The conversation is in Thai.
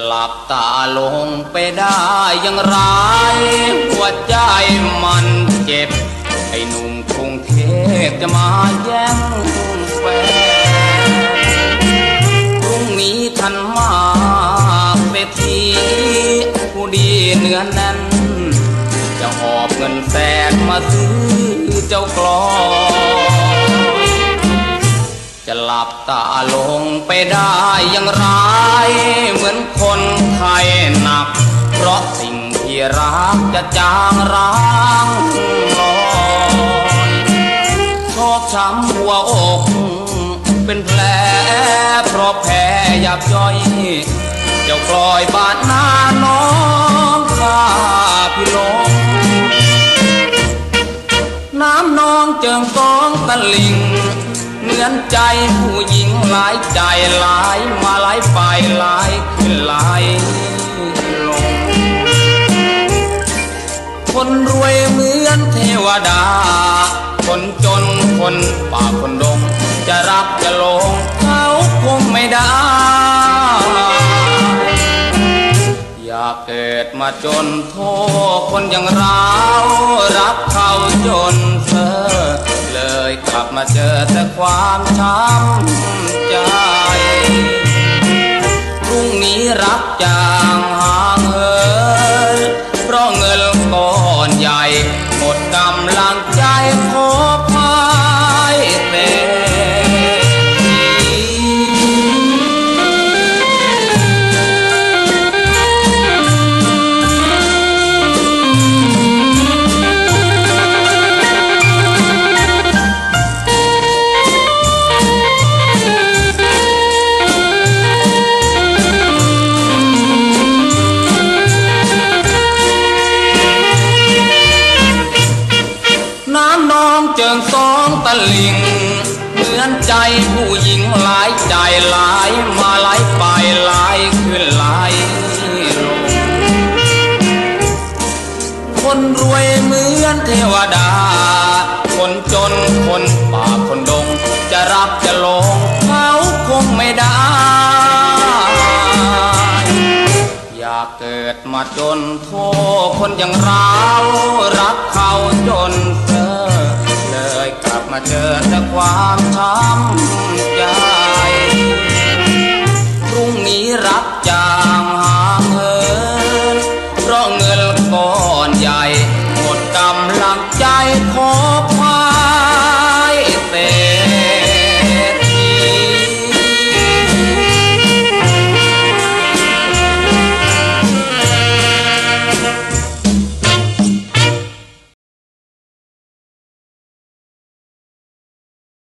หลับตาลงไปได้อยังไรหัวใจมันเจ็บ ไอ้หนุ่มกรุงเทพจะมาแย่งแฟนพรุ่งนี้ทันมาเศรษฐีผู้ดีเนื้อแน่น จะหอบเงินแสนมาซื้อเจ้ากลอยจะห ลับตาลงไปได้อยังไร เหมือนคนไข้หนัก เพราะสิ่งที่รักจะจางร้างลอยชอกช้ำหัวอก เป็นแผลเพราะแพ้ยับย่อย เจ้ากลอยบาดหน้าน้องข้าพี่ลงน้ำนองเจิงกองตะลิง มือนใจผู้หญิงหลายใจหลายมาหลายไปหลายขึ้นหลายลง คนรวยเหมือนเทวดา คนจนคนป่าคนดง จะรับจะลงเขาคงไม่ได้ อยากเกิดมาจนโทษคนอย่างเรา รักเขาจน ยกลับมาเจอแต่ความช้ำใจ พรุ่งนี้รับจางหางเหินเพราะเงินก้อนใหญ่หมดกำลังใจพบ เจิงสองตะลิง เหมือนใจผู้หญิงหลายใจหลายมาหลายไปหลายขึ้นหลายลงคนรวยเหมือนเทวดา คนจนคนป่าคนดง จะรับจะลงเขาคงไม่ได้ อยากเกิดมาจนโทคนอย่างเรารักเขาจนเธอ ยกลับมาเจอแต่ความช้ำใจพรุ่งนี้รับจางหาเงินเพราะเงินก้อนใหญ่หมดกำลังใจขอ